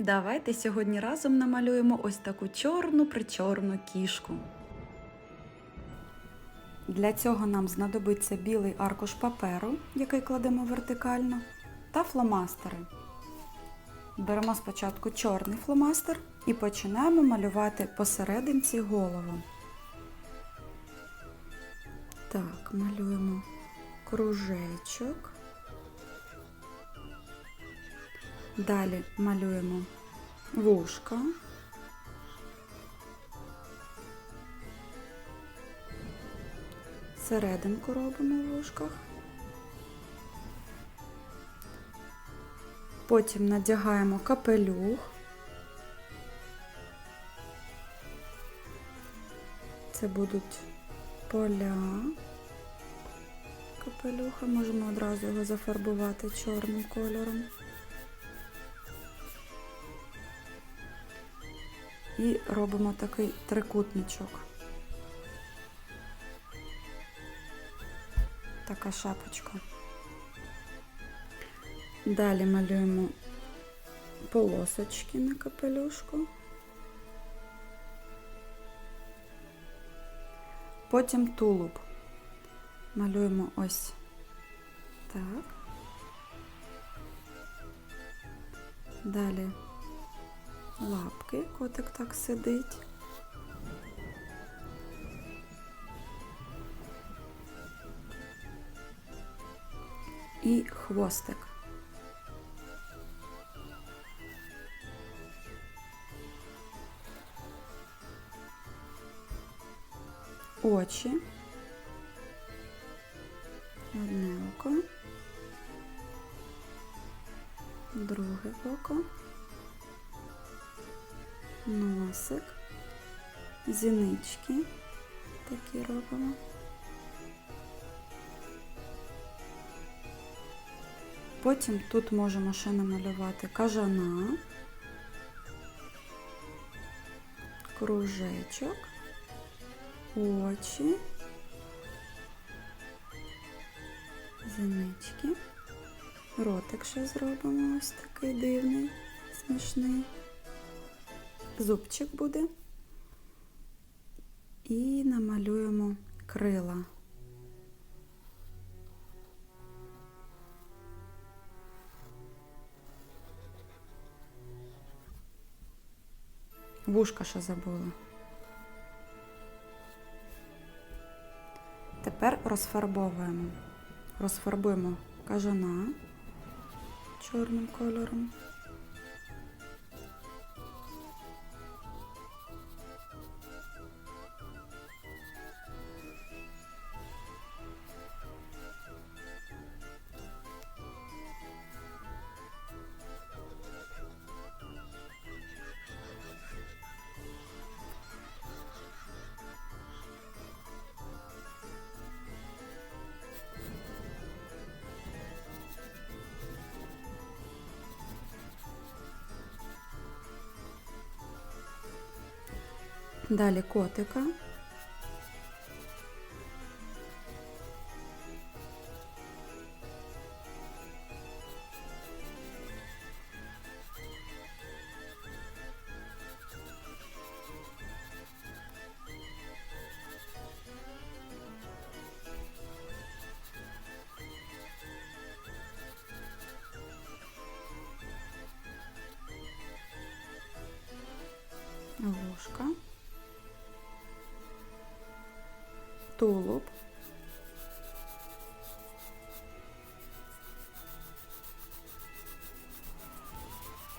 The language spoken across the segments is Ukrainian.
Давайте сьогодні разом намалюємо ось таку чорну причорну кішку. Для цього нам знадобиться білий аркуш паперу, який кладемо вертикально, та фломастери. Беремо спочатку чорний фломастер і починаємо малювати посерединці голову. Так, малюємо кружечок. Далі малюємо вушка. Серединку робимо в вушках. Потім надягаємо капелюх. Це будуть поля капелюха. Можемо одразу його зафарбувати чорним кольором. І робимо такий трикутничок. Така шапочка. Далі малюємо полосочки на капелюшку. Потім тулуб. Малюємо ось так. Далі лапки, котик так сидить. І хвостик. Очі. Одне око. Друге око. Носик. Зінички. Такі робимо. Потім тут можемо ще намалювати кажана, кружечок, очі, зінички. Ротик ще зробимо ось такий дивний, смішний. Зубчик буде. І намалюємо крила. Вушка ще забула. Тепер розфарбовуємо. Розфарбуємо кажана чорним кольором. Далі котика. Ложка. Тулуб.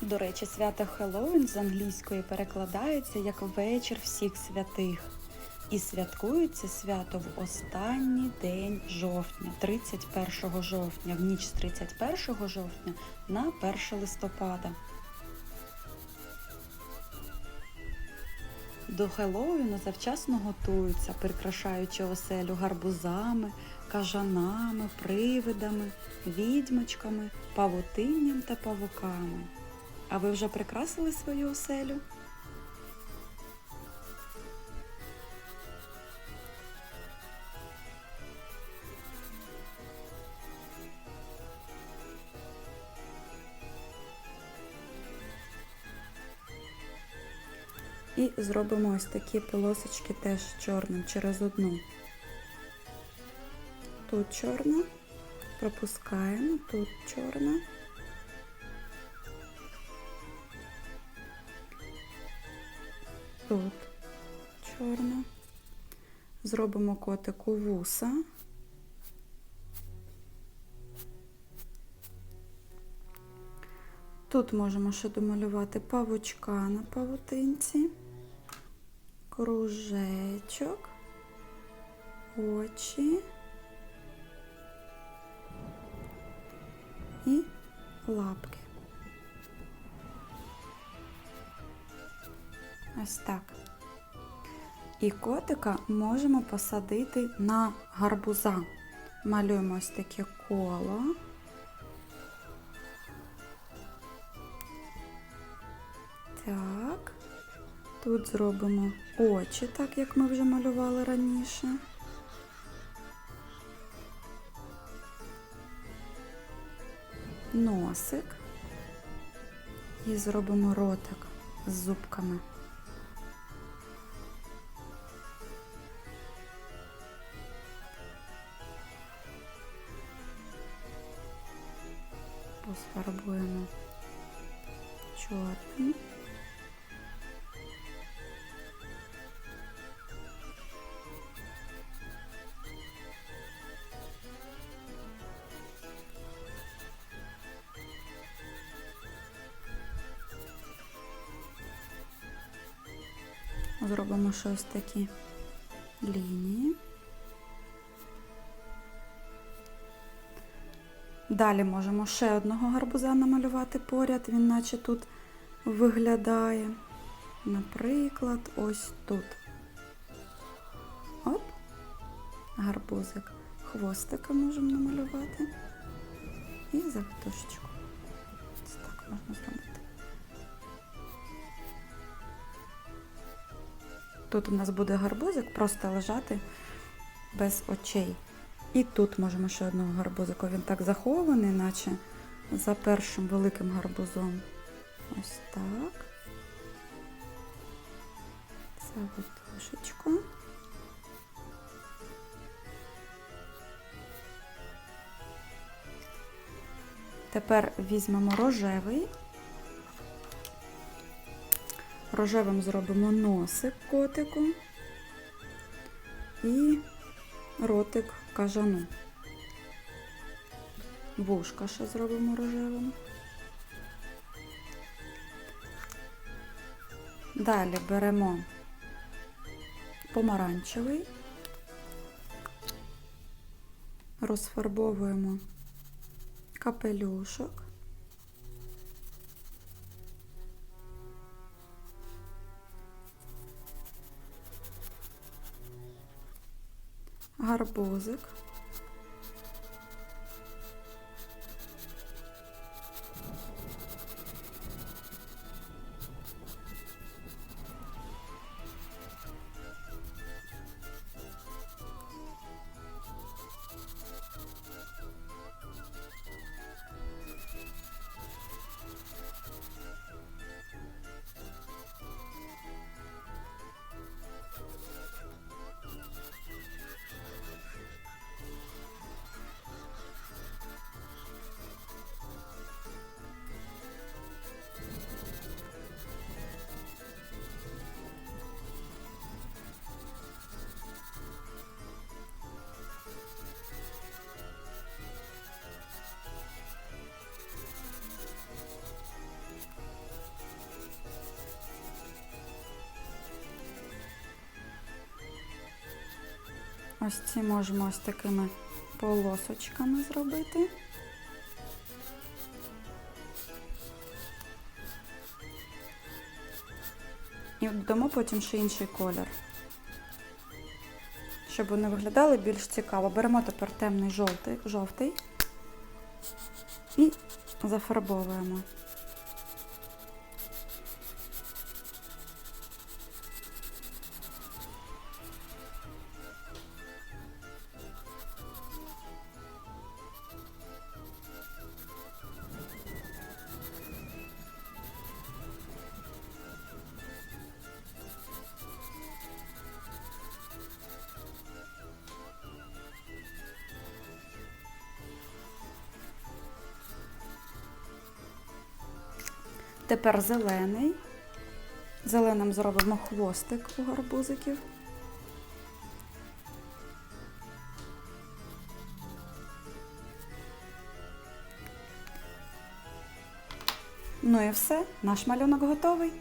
До речі, свято Хеллоуін з англійської перекладається як вечір всіх святих. І святкується свято в останній день жовтня, 31 жовтня, в ніч з 31 жовтня на 1 листопада. До Хеллоуіна завчасно готуються, прикрашаючи оселю гарбузами, кажанами, привидами, відьмочками, павутинням та павуками. А ви вже прикрасили свою оселю? І зробимо ось такі полосочки теж чорним через одну. Тут чорна, пропускаємо, тут чорна. Тут чорна. Зробимо котику вуса. Тут можемо ще домалювати павучка на павутинці, кружечок, очі і лапки. Ось так. І котика можемо посадити на гарбуза. Малюємо ось таке коло. Так. Тут зробимо очі, так як ми вже малювали раніше. Носик. І зробимо ротик з зубками. Посфарбуємо чорним. Зробимо щось такі лінії. Далі можемо ще одного гарбуза намалювати поряд, він наче тут виглядає. Наприклад, ось тут. Оп, гарбузик. Хвостика можемо намалювати. І завитушечку. Ось так можна зробити. Тут у нас буде гарбузик просто лежати без очей. І тут можемо ще одного гарбузика. Він так захований, наче за першим великим гарбузом. Ось так. Завитушечку. Тепер візьмемо рожевий. Рожевим зробимо носик котику і ротик кажану. Вушка ще зробимо рожевим. Далі беремо помаранчевий, розфарбовуємо капелюшок. Гарбузик. Ось ці можемо ось такими полосочками зробити. І додамо потім ще інший колір. Щоб вони виглядали більш цікаво. Беремо тепер темний жовтий, жовтий і зафарбовуємо. Тепер зелений. Зеленим зробимо хвостик у гарбузиків. Ну і все, наш малюнок готовий.